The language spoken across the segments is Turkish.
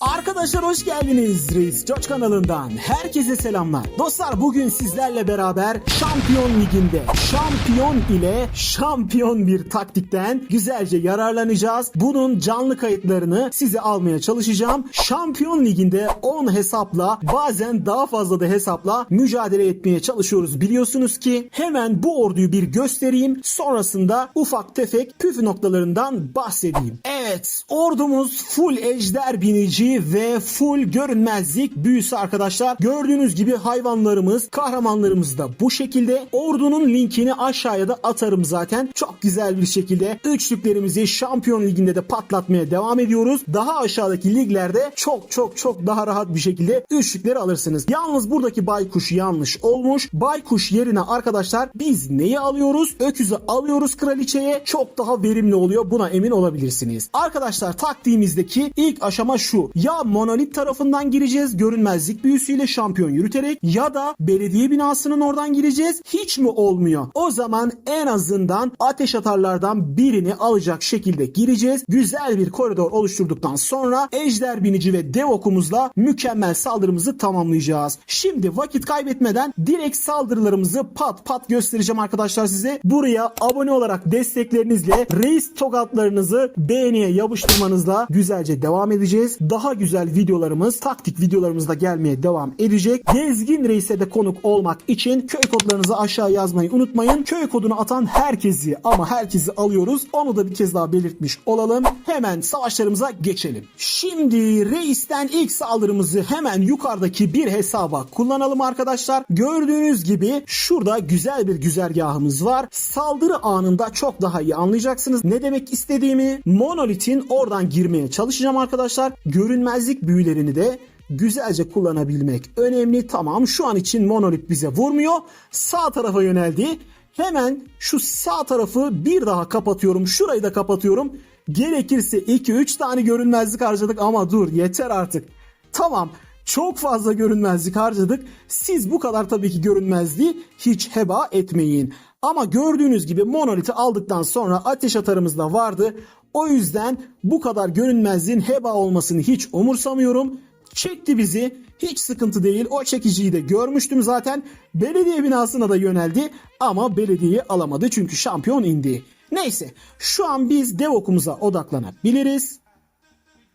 Arkadaşlar hoş geldiniz Reis Coç kanalından. Herkese selamlar. Dostlar bugün sizlerle beraber Şampiyon Ligi'nde şampiyon ile şampiyon bir taktikten güzelce yararlanacağız. Bunun canlı kayıtlarını size almaya çalışacağım. Şampiyon Ligi'nde 10 hesapla bazen daha fazla da hesapla mücadele etmeye çalışıyoruz. Biliyorsunuz ki hemen bu orduyu bir göstereyim. Sonrasında ufak tefek püf noktalarından bahsedeyim. Evet ordumuz full ejder binici ve full görünmezlik büyüsü arkadaşlar. Gördüğünüz gibi hayvanlarımız, kahramanlarımız da bu şekilde. Ordunun linkini aşağıya da atarım zaten. Çok güzel bir şekilde üçlüklerimizi Şampiyon Ligi'nde de patlatmaya devam ediyoruz. Daha aşağıdaki liglerde çok çok çok daha rahat bir şekilde üçlükleri alırsınız. Yalnız buradaki baykuş yanlış olmuş. Baykuş yerine arkadaşlar biz neyi alıyoruz? Öküzü alıyoruz kraliçeye. Çok daha verimli oluyor. Buna emin olabilirsiniz. Arkadaşlar taktiğimizdeki ilk aşama şu. Ya monolit tarafından gireceğiz görünmezlik büyüsüyle şampiyon yürüterek ya da belediye binasının oradan gireceğiz. Hiç mi olmuyor? O zaman en azından ateş atarlardan birini alacak şekilde gireceğiz. Güzel bir koridor oluşturduktan sonra ejder binici ve dev okumuzla mükemmel saldırımızı tamamlayacağız. Şimdi vakit kaybetmeden direkt saldırılarımızı pat pat göstereceğim arkadaşlar size. Buraya abone olarak desteklerinizle reis tokatlarınızı beğeniye yapıştırmanızla güzelce devam edeceğiz. Daha güzel videolarımız, taktik videolarımız da gelmeye devam edecek. Gezgin Reis'e de konuk olmak için köy kodlarınızı aşağı yazmayı unutmayın. Köy kodunu atan herkesi ama herkesi alıyoruz. Onu da bir kez daha belirtmiş olalım. Hemen savaşlarımıza geçelim. Şimdi Reis'ten ilk saldırımızı hemen yukarıdaki bir hesaba kullanalım arkadaşlar. Gördüğünüz gibi şurada güzel bir güzergahımız var. Saldırı anında çok daha iyi anlayacaksınız. Ne demek istediğimi Monolith'in oradan girmeye çalışacağım arkadaşlar. Görünmezlik büyülerini de güzelce kullanabilmek önemli. Tamam şu an için Monolith bize vurmuyor. Sağ tarafa yöneldi. Hemen şu sağ tarafı bir daha kapatıyorum. Şurayı da kapatıyorum. Gerekirse 2-3 tane görünmezlik harcadık ama dur yeter artık. Tamam çok fazla görünmezlik harcadık. Siz bu kadar tabii ki görünmezliği hiç heba etmeyin. Ama gördüğünüz gibi monoliti aldıktan sonra ateş atarımız da vardı. O yüzden bu kadar görünmezliğin heba olmasını hiç umursamıyorum. Çekti bizi. Hiç sıkıntı değil. O çekiciyi de görmüştüm zaten. Belediye binasına da yöneldi ama belediyeyi alamadı çünkü şampiyon indi. Neyse şu an biz dev okumuza odaklanabiliriz.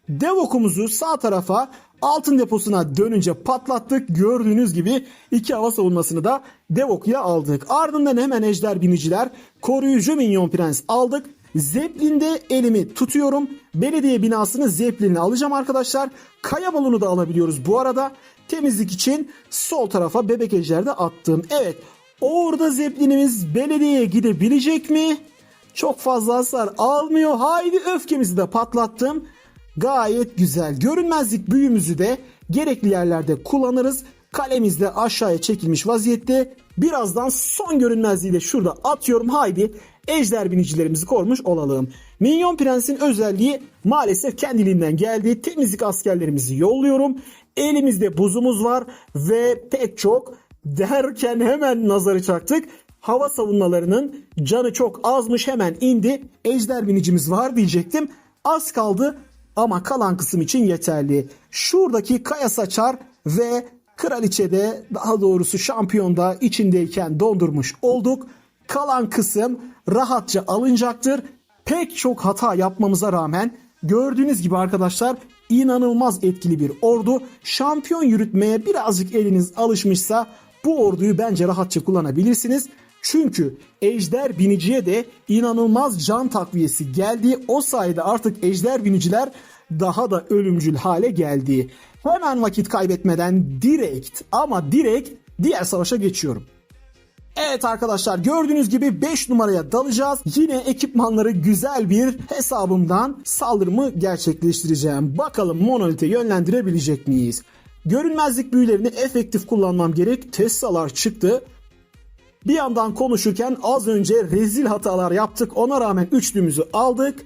Dev okumuzu sağ tarafa altın deposuna dönünce patlattık. Gördüğünüz gibi iki hava savunmasını da dev okuya aldık. Ardından hemen ejder biniciler koruyucu minyon prens aldık. Zeppelin'de elimi tutuyorum. Belediye binasını Zeppelin'e alacağım arkadaşlar. Kaya balonu da alabiliyoruz bu arada. Temizlik için sol tarafa bebek ejderde attım. Evet orada Zeppelin'imiz belediyeye gidebilecek mi? Çok fazla hasar almıyor. Haydi öfkemizi de patlattım. Gayet güzel. Görünmezlik büyümüzü de gerekli yerlerde kullanırız. Kalemiz de aşağıya çekilmiş vaziyette. Birazdan son görünmezliği de şurada atıyorum. Haydi ejder binicilerimizi korumuş olalım. Minyon Prens'in özelliği maalesef kendiliğinden geldi. Temizlik askerlerimizi yolluyorum. Elimizde buzumuz var ve pek çok derken hemen nazarı çaktık. Hava savunmalarının canı çok azmış hemen indi. Ejder binicimiz var diyecektim. Az kaldı ama kalan kısım için yeterli. Şuradaki kaya saçar ve kraliçede daha doğrusu şampiyonda içindeyken dondurmuş olduk. Kalan kısım rahatça alınacaktır. Pek çok hata yapmamıza rağmen gördüğünüz gibi arkadaşlar inanılmaz etkili bir ordu. Şampiyon yürütmeye birazcık eliniz alışmışsa bu orduyu bence rahatça kullanabilirsiniz. Çünkü ejder biniciye de inanılmaz can takviyesi geldi. O sayede artık ejder biniciler daha da ölümcül hale geldi. Hemen vakit kaybetmeden direkt ama direkt diğer savaşa geçiyorum. Evet arkadaşlar gördüğünüz gibi 5 numaraya dalacağız. Yine ekipmanları güzel bir hesabımdan saldırımı gerçekleştireceğim. Bakalım monolite yönlendirebilecek miyiz? Görünmezlik büyülerini efektif kullanmam gerek. Tesla'lar çıktı. Bir yandan konuşurken az önce rezil hatalar yaptık. Ona rağmen üçlümüzü aldık.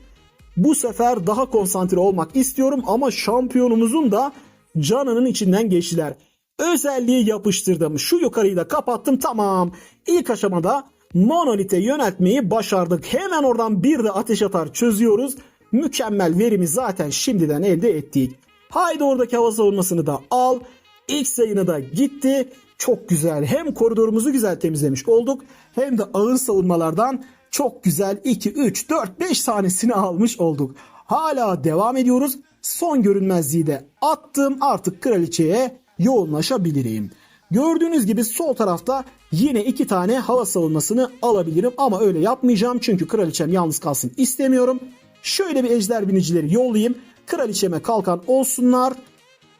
Bu sefer daha konsantre olmak istiyorum ama şampiyonumuzun da canının içinden geçtiler. Özelliği yapıştırdım. Şu yukarıyı da kapattım. Tamam. İlk aşamada monolite yöneltmeyi başardık. Hemen oradan bir de ateş atar çözüyoruz. Mükemmel verimi zaten şimdiden elde ettik. Haydi oradaki hava savunmasını da al. İlk sayını da gitti. Çok güzel. Hem koridorumuzu güzel temizlemiş olduk. Hem de ağır savunmalardan çok güzel 2, 3, 4, 5 tanesini almış olduk. Hala devam ediyoruz. Son görünmezliği de attım. Artık kraliçeye yoğunlaşabilirim. Gördüğünüz gibi sol tarafta yine iki tane hava savunmasını alabilirim ama öyle yapmayacağım çünkü kraliçem yalnız kalsın istemiyorum. Şöyle bir ejder binicileri yollayayım. Kraliçeme kalkan olsunlar.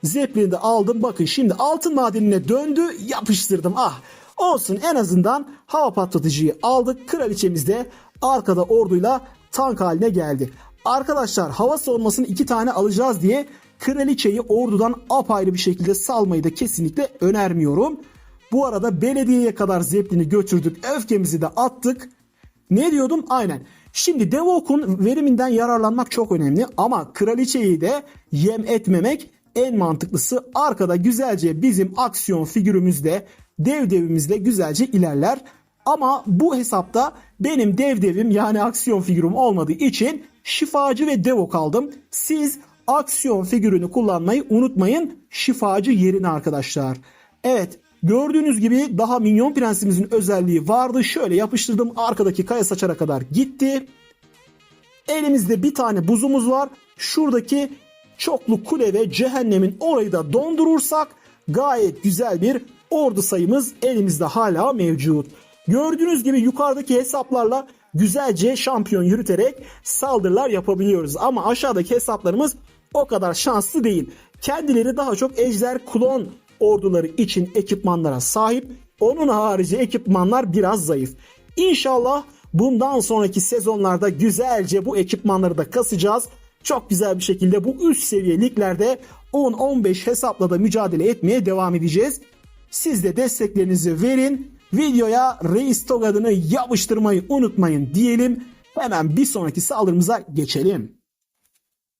Zeppelin'i de aldım. Bakın şimdi altın madenine döndü. Yapıştırdım. Ah olsun en azından hava patlatıcıyı aldık. Kraliçemiz de arkada orduyla tank haline geldi. Arkadaşlar hava savunmasını iki tane alacağız diye kraliçeyi ordudan apayrı bir şekilde salmayı da kesinlikle önermiyorum. Bu arada belediyeye kadar Zeppelin'i götürdük. Öfkemizi de attık. Ne diyordum? Aynen. Şimdi Devok'un veriminden yararlanmak çok önemli ama kraliçeyi de yem etmemek en mantıklısı. Arkada güzelce bizim aksiyon figürümüzle dev devimizle güzelce ilerler. Ama bu hesapta benim dev devim yani aksiyon figürüm olmadığı için şifacı ve devok aldım. Siz aksiyon figürünü kullanmayı unutmayın şifacı yerine arkadaşlar. Evet gördüğünüz gibi daha minyon prensimizin özelliği vardı. Şöyle yapıştırdım arkadaki kaya saçara kadar gitti. Elimizde bir tane buzumuz var. Şuradaki çoklu kule ve cehennemin orayı da dondurursak gayet güzel bir ordu sayımız elimizde hala mevcut. Gördüğünüz gibi yukarıdaki hesaplarla güzelce şampiyon yürüterek saldırılar yapabiliyoruz. Ama aşağıdaki hesaplarımız o kadar şanslı değil. Kendileri daha çok ejder klon orduları için ekipmanlara sahip. Onun harici ekipmanlar biraz zayıf. İnşallah bundan sonraki sezonlarda güzelce bu ekipmanları da kasacağız. Çok güzel bir şekilde bu üst seviye liglerde 10-15 hesapla da mücadele etmeye devam edeceğiz. Siz de desteklerinizi verin. Videoya Reis Togad'ını yapıştırmayı unutmayın diyelim. Hemen bir sonraki saldırımıza geçelim.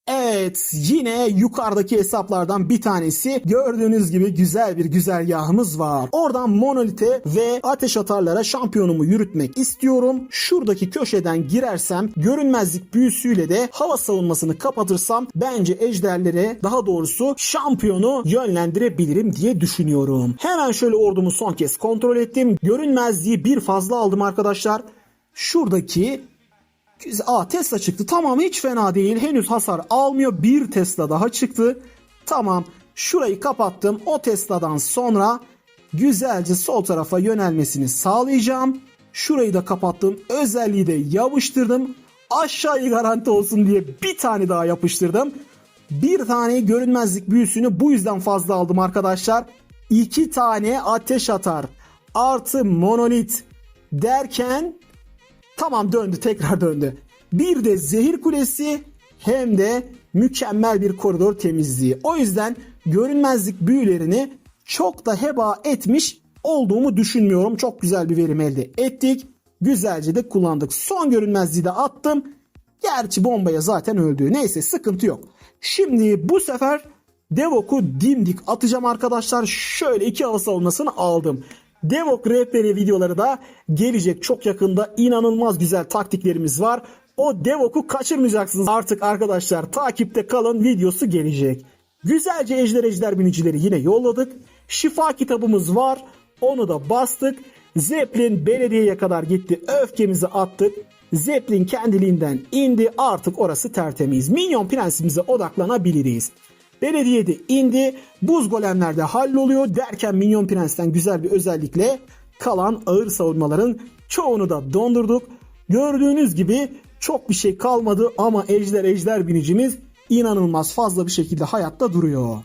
Evet yine yukarıdaki hesaplardan bir tanesi gördüğünüz gibi güzel bir güzergahımız var. Oradan monolite ve ateş atarlara şampiyonumu yürütmek istiyorum. Şuradaki köşeden girersem görünmezlik büyüsüyle de hava savunmasını kapatırsam bence ejderlere daha doğrusu şampiyonu yönlendirebilirim diye düşünüyorum. Hemen şöyle ordumu son kez kontrol ettim. Görünmezliği bir fazla aldım arkadaşlar. Şuradaki. Aa Tesla çıktı. Tamam hiç fena değil. Henüz hasar almıyor. Bir Tesla daha çıktı. Tamam. Şurayı kapattım. O Tesla'dan sonra güzelce sol tarafa yönelmesini sağlayacağım. Şurayı da kapattım. Özelliği de yapıştırdım. Aşağıyı garanti olsun diye bir tane daha yapıştırdım. Bir tane görünmezlik büyüsünü bu yüzden fazla aldım arkadaşlar. İki tane ateş atar. Artı monolit derken Tamam döndü tekrar döndü. Bir de zehir kulesi hem de mükemmel bir koridor temizliği. O yüzden görünmezlik büyülerini çok da heba etmiş olduğumu düşünmüyorum. Çok güzel bir verim elde ettik. Güzelce de kullandık. Son görünmezliği de attım. Gerçi bombaya zaten öldü. Neyse sıkıntı yok. Şimdi bu sefer Devok'u dimdik atacağım arkadaşlar. Şöyle iki hava savunmasını aldım. Devok rehberi videoları da gelecek çok yakında. inanılmaz güzel taktiklerimiz var. O Devok'u kaçırmayacaksınız artık arkadaşlar. Takipte kalın videosu gelecek. Güzelce ejder ejder binicileri yine yolladık. Şifa kitabımız var. Onu da bastık. Zeppelin belediyeye kadar gitti. Öfkemizi attık. Zeppelin kendiliğinden indi. Artık orası tertemiz. Minyon prensimize odaklanabiliriz. Belediyede indi. Buz golemlerde halloluyor derken Minyon Prens'ten güzel bir özellikle kalan ağır savunmaların çoğunu da dondurduk. Gördüğünüz gibi çok bir şey kalmadı ama ejder ejder binicimiz inanılmaz fazla bir şekilde hayatta duruyor.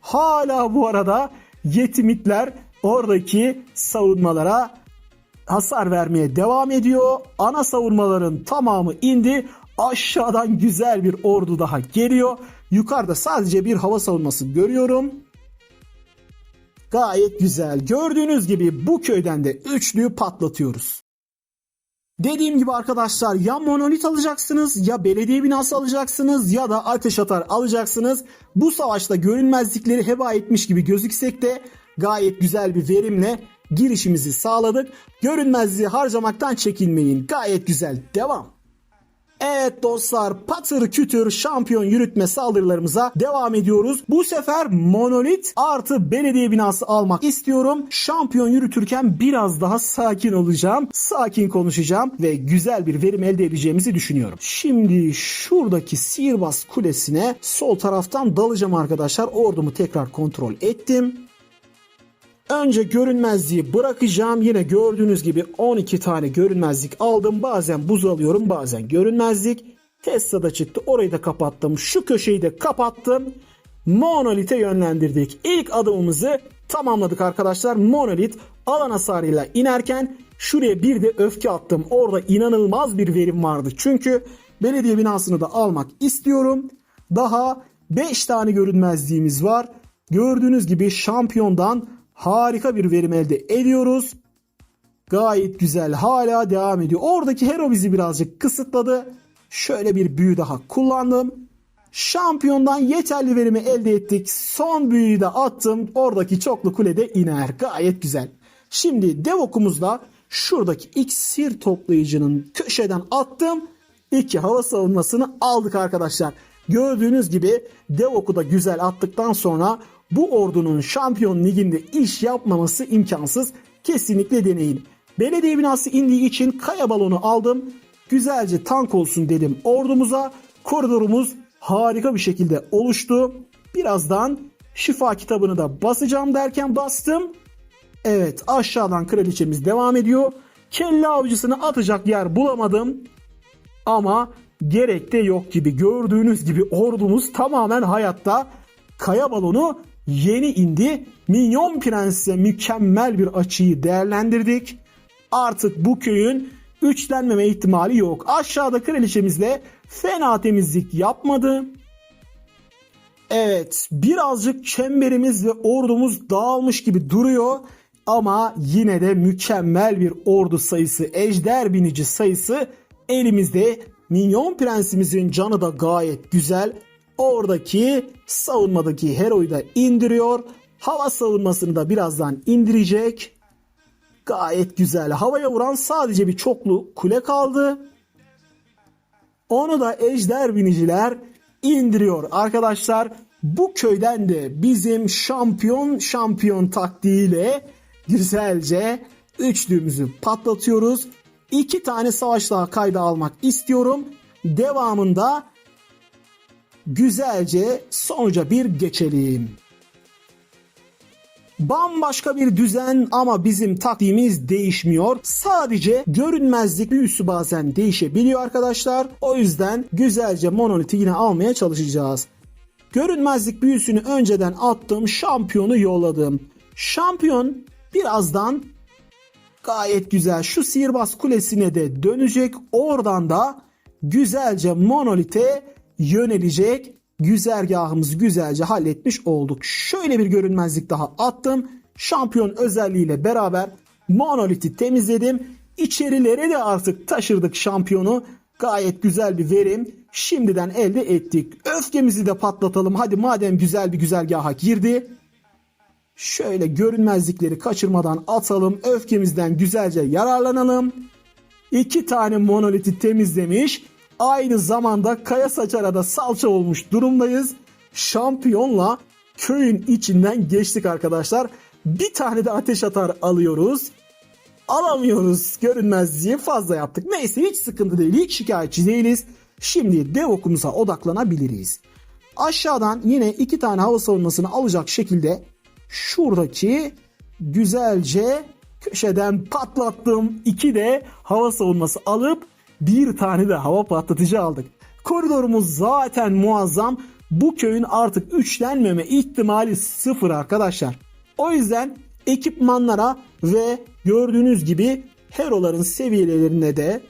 Hala bu arada yetimitler oradaki savunmalara hasar vermeye devam ediyor. Ana savunmaların tamamı indi. Aşağıdan güzel bir ordu daha geliyor. Yukarıda sadece bir hava savunması görüyorum. Gayet güzel. Gördüğünüz gibi bu köyden de üçlüyü patlatıyoruz. Dediğim gibi arkadaşlar ya monolit alacaksınız ya belediye binası alacaksınız ya da ateş atar alacaksınız. Bu savaşta görünmezlikleri heba etmiş gibi gözüksek de gayet güzel bir verimle girişimizi sağladık. Görünmezliği harcamaktan çekinmeyin. Gayet güzel. Devam. Evet dostlar patır kütür şampiyon yürütme saldırılarımıza devam ediyoruz. Bu sefer monolit artı belediye binası almak istiyorum. Şampiyon yürütürken biraz daha sakin olacağım. Sakin konuşacağım ve güzel bir verim elde edeceğimizi düşünüyorum. Şimdi şuradaki sihirbaz kulesine sol taraftan dalacağım arkadaşlar. Ordumu tekrar kontrol ettim. Önce görünmezliği bırakacağım. Yine gördüğünüz gibi 12 tane görünmezlik aldım. Bazen buz alıyorum bazen görünmezlik. Tesla'da çıktı. Orayı da kapattım. Şu köşeyi de kapattım. Monolith'e yönlendirdik. İlk adımımızı tamamladık arkadaşlar. Monolith alan hasarıyla inerken şuraya bir de öfke attım. Orada inanılmaz bir verim vardı. Çünkü belediye binasını da almak istiyorum. Daha 5 tane görünmezliğimiz var. Gördüğünüz gibi şampiyondan harika bir verim elde ediyoruz. Gayet güzel hala devam ediyor. Oradaki hero bizi birazcık kısıtladı. Şöyle bir büyü daha kullandım. Şampiyondan yeterli verimi elde ettik. Son büyüyü de attım. Oradaki çoklu kulede iner. Gayet güzel. Şimdi dev okumuzla şuradaki iksir toplayıcının köşeden attım. İki hava savunmasını aldık arkadaşlar. Gördüğünüz gibi dev oku da güzel attıktan sonra bu ordunun şampiyon liginde iş yapmaması imkansız. Kesinlikle deneyin. Belediye binası indiği için kaya balonu aldım. Güzelce tank olsun dedim ordumuza. Koridorumuz harika bir şekilde oluştu. Birazdan şifa kitabını da basacağım derken bastım. Evet aşağıdan kraliçemiz devam ediyor. Kelle avcısını atacak yer bulamadım. Ama gerek de yok gibi gördüğünüz gibi ordumuz tamamen hayatta. Kaya balonu yeni indi. Minyon Prens'e mükemmel bir açıyı değerlendirdik. Artık bu köyün üçlenmeme ihtimali yok. Aşağıda kraliçemizle fena temizlik yapmadı. Evet birazcık çemberimiz ve ordumuz dağılmış gibi duruyor. Ama yine de mükemmel bir ordu sayısı, ejder binici sayısı elimizde. Minyon prensimizin canı da gayet güzel. Oradaki savunmadaki heroyu da indiriyor. Hava savunmasını da birazdan indirecek. Gayet güzel. Havaya vuran sadece bir çoklu kule kaldı. Onu da ejder biniciler indiriyor. Arkadaşlar bu köyden de bizim şampiyon şampiyon taktiğiyle güzelce üçlüğümüzü patlatıyoruz. İki tane savaş daha kayda almak istiyorum. Devamında güzelce sonuca bir geçelim. Bambaşka bir düzen ama bizim taktiğimiz değişmiyor. Sadece görünmezlik büyüsü bazen değişebiliyor arkadaşlar. O yüzden güzelce monoliti yine almaya çalışacağız. Görünmezlik büyüsünü önceden attım. Şampiyonu yolladım. Şampiyon birazdan gayet güzel şu sihirbaz kulesine de dönecek. Oradan da güzelce monolite yönelecek güzergahımızı güzelce halletmiş olduk. Şöyle bir görünmezlik daha attım. Şampiyon özelliğiyle beraber monoliti temizledim. İçerilere de artık taşırdık şampiyonu. Gayet güzel bir verim şimdiden elde ettik. Öfkemizi de patlatalım. Hadi madem güzel bir güzergaha girdi. Şöyle görünmezlikleri kaçırmadan atalım. Öfkemizden güzelce yararlanalım. İki tane monoliti temizlemiş. Aynı zamanda Kaya Saçar'a da salça olmuş durumdayız. Şampiyonla köyün içinden geçtik arkadaşlar. Bir tane de ateş atar alıyoruz. Alamıyoruz görünmezliği fazla yaptık. Neyse hiç sıkıntı değil. Hiç şikayetçi değiliz. Şimdi dev okumuza odaklanabiliriz. Aşağıdan yine iki tane hava savunmasını alacak şekilde şuradaki güzelce köşeden patlattım. İki de hava savunması alıp bir tane de hava patlatıcı aldık. Koridorumuz zaten muazzam. Bu köyün artık üçlenmeme ihtimali sıfır arkadaşlar. O yüzden ekipmanlara ve gördüğünüz gibi heroların seviyelerine de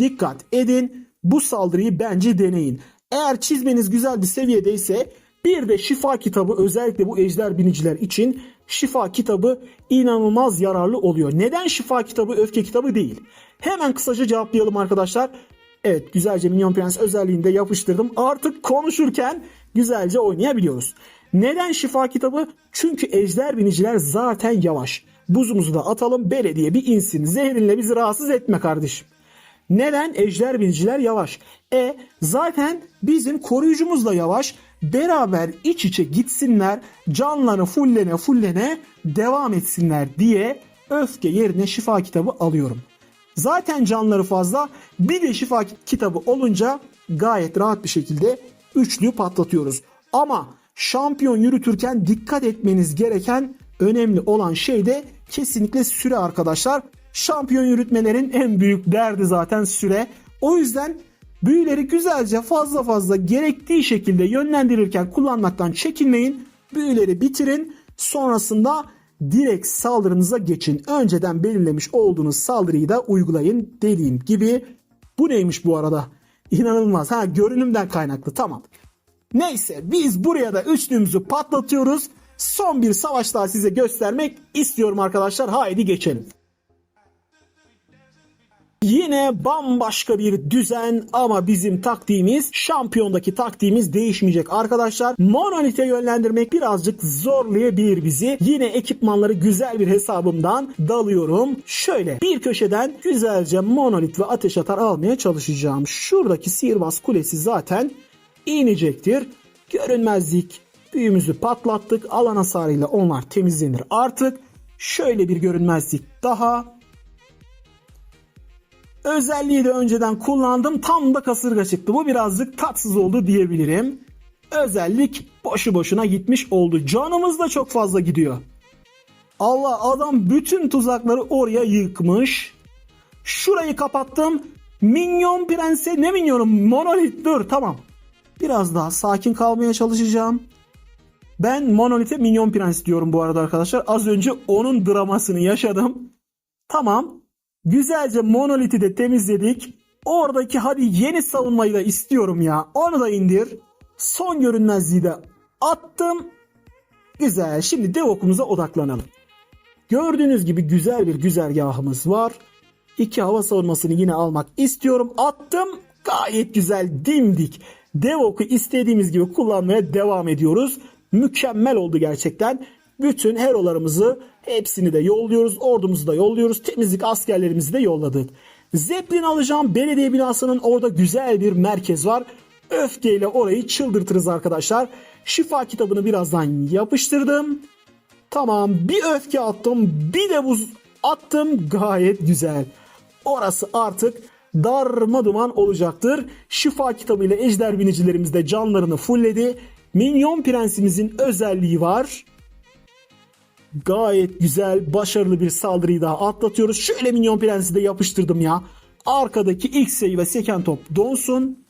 dikkat edin. Bu saldırıyı bence deneyin. Eğer çizmeniz güzel bir seviyedeyse bir de şifa kitabı özellikle bu ejder biniciler için şifa kitabı inanılmaz yararlı oluyor. Neden şifa kitabı öfke kitabı değil? Hemen kısaca cevaplayalım arkadaşlar. Evet güzelce Minyon Prens özelliğinde yapıştırdım. Artık konuşurken güzelce oynayabiliyoruz. Neden şifa kitabı? Çünkü ejder biniciler zaten yavaş. Buzumuzu da atalım belediye bir insin. Zehrinle bizi rahatsız etme kardeşim. Neden? Ejder biniciler yavaş. E zaten bizim koruyucumuz da yavaş. Beraber iç içe gitsinler, canları fullene fullene devam etsinler diye öfke yerine şifa kitabı alıyorum. Zaten canları fazla bir de şifa kitabı olunca gayet rahat bir şekilde üçlüyü patlatıyoruz. Ama şampiyon yürütürken dikkat etmeniz gereken önemli olan şey de kesinlikle süre arkadaşlar. Şampiyon yürütmelerin en büyük derdi zaten süre. O yüzden büyüleri güzelce fazla fazla gerektiği şekilde yönlendirirken kullanmaktan çekinmeyin. Büyüleri bitirin. Sonrasında direkt saldırınıza geçin. Önceden belirlemiş olduğunuz saldırıyı da uygulayın dediğim gibi. Bu neymiş bu arada? İnanılmaz. Ha görünümden kaynaklı. Tamam. Neyse biz buraya da üçlüğümüzü patlatıyoruz. Son bir savaş daha size göstermek istiyorum arkadaşlar. Haydi geçelim. Yine bambaşka bir düzen ama bizim taktiğimiz şampiyondaki taktiğimiz değişmeyecek arkadaşlar. Monolith'e yönlendirmek birazcık zorlayabilir bizi. Yine ekipmanları güzel bir hesabımdan dalıyorum. Şöyle bir köşeden güzelce monolith ve ateş atar almaya çalışacağım. Şuradaki sihirbaz kulesi zaten inecektir. Görünmezlik büyümüzü patlattık. Alan hasarıyla onlar temizlenir artık. Şöyle bir görünmezlik daha. Özelliği de önceden kullandım. Tam da kasırga çıktı. Bu birazcık tatsız oldu diyebilirim. Özellik boşu boşuna gitmiş oldu. Canımız da çok fazla gidiyor. Allah adam bütün tuzakları oraya yıkmış. Şurayı kapattım. Minyon prense ne minyonum? Monolit dur tamam. Biraz daha sakin kalmaya çalışacağım. Ben Monolith'e Minyon Prens diyorum bu arada arkadaşlar. Az önce onun dramasını yaşadım. Tamam. Güzelce Monolith'i de temizledik. Oradaki hadi yeni savunmayı da istiyorum ya. Onu da indir. Son görünmezliği de attım. Güzel. Şimdi dev okumuza odaklanalım. Gördüğünüz gibi güzel bir güzergahımız var. İki hava savunmasını yine almak istiyorum. Attım. Gayet güzel dimdik. Dev oku istediğimiz gibi kullanmaya devam ediyoruz. Mükemmel oldu gerçekten. Bütün herolarımızı hepsini de yolluyoruz. Ordumuzu da yolluyoruz. Temizlik askerlerimizi de yolladık. Zeppelin alacağım. Belediye binasının orada güzel bir merkez var. Öfkeyle orayı çıldırtırız arkadaşlar. Şifa kitabını birazdan yapıştırdım. Tamam bir öfke attım. Bir de buz attım. Gayet güzel. Orası artık darma duman olacaktır. Şifa kitabıyla ejder binicilerimiz de canlarını fullledi. Minyon prensimizin özelliği var. Gayet güzel, başarılı bir saldırıyı daha atlatıyoruz. Şöyle minyon prensi de yapıştırdım ya. Arkadaki ilk sayı ve seken top donsun.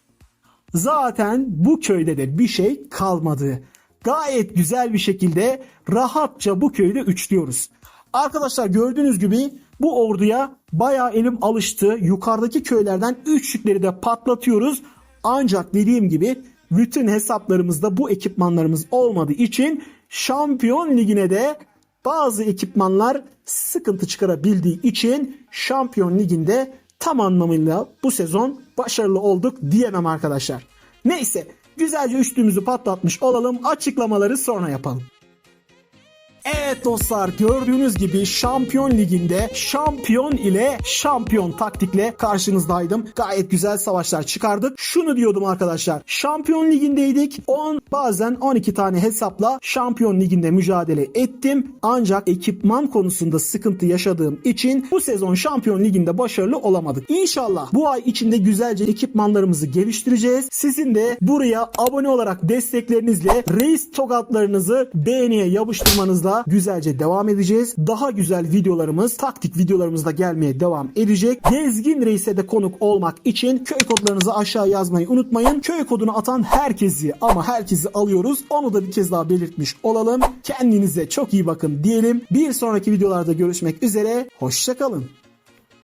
Zaten bu köyde de bir şey kalmadı. Gayet güzel bir şekilde rahatça bu köyde üçlüyoruz. Arkadaşlar gördüğünüz gibi bu orduya bayağı elim alıştı. Yukarıdaki köylerden üçlükleri de patlatıyoruz. Ancak dediğim gibi bütün hesaplarımızda bu ekipmanlarımız olmadığı için Şampiyon Ligi'ne de bazı ekipmanlar sıkıntı çıkarabildiği için Şampiyon Ligi'nde tam anlamıyla bu sezon başarılı olduk diyemem arkadaşlar. Neyse güzelce üçlüğümüzü patlatmış olalım açıklamaları sonra yapalım. Evet dostlar gördüğünüz gibi Şampiyon Ligi'nde şampiyon ile şampiyon taktikle karşınızdaydım. Gayet güzel savaşlar çıkardık. Şunu diyordum arkadaşlar. Şampiyon Ligi'ndeydik. 10 bazen 12 tane hesapla Şampiyon Ligi'nde mücadele ettim. Ancak ekipman konusunda sıkıntı yaşadığım için bu sezon Şampiyon Ligi'nde başarılı olamadık. İnşallah bu ay içinde güzelce ekipmanlarımızı geliştireceğiz. Sizin de buraya abone olarak desteklerinizle reis tokatlarınızı beğeniye yapıştırmanızla güzelce devam edeceğiz. Daha güzel videolarımız, taktik videolarımız da gelmeye devam edecek. Gezgin Reis'e de konuk olmak için köy kodlarınızı aşağı yazmayı unutmayın. Köy kodunu atan herkesi ama herkesi alıyoruz. Onu da bir kez daha belirtmiş olalım. Kendinize çok iyi bakın diyelim. Bir sonraki videolarda görüşmek üzere. Hoşçakalın.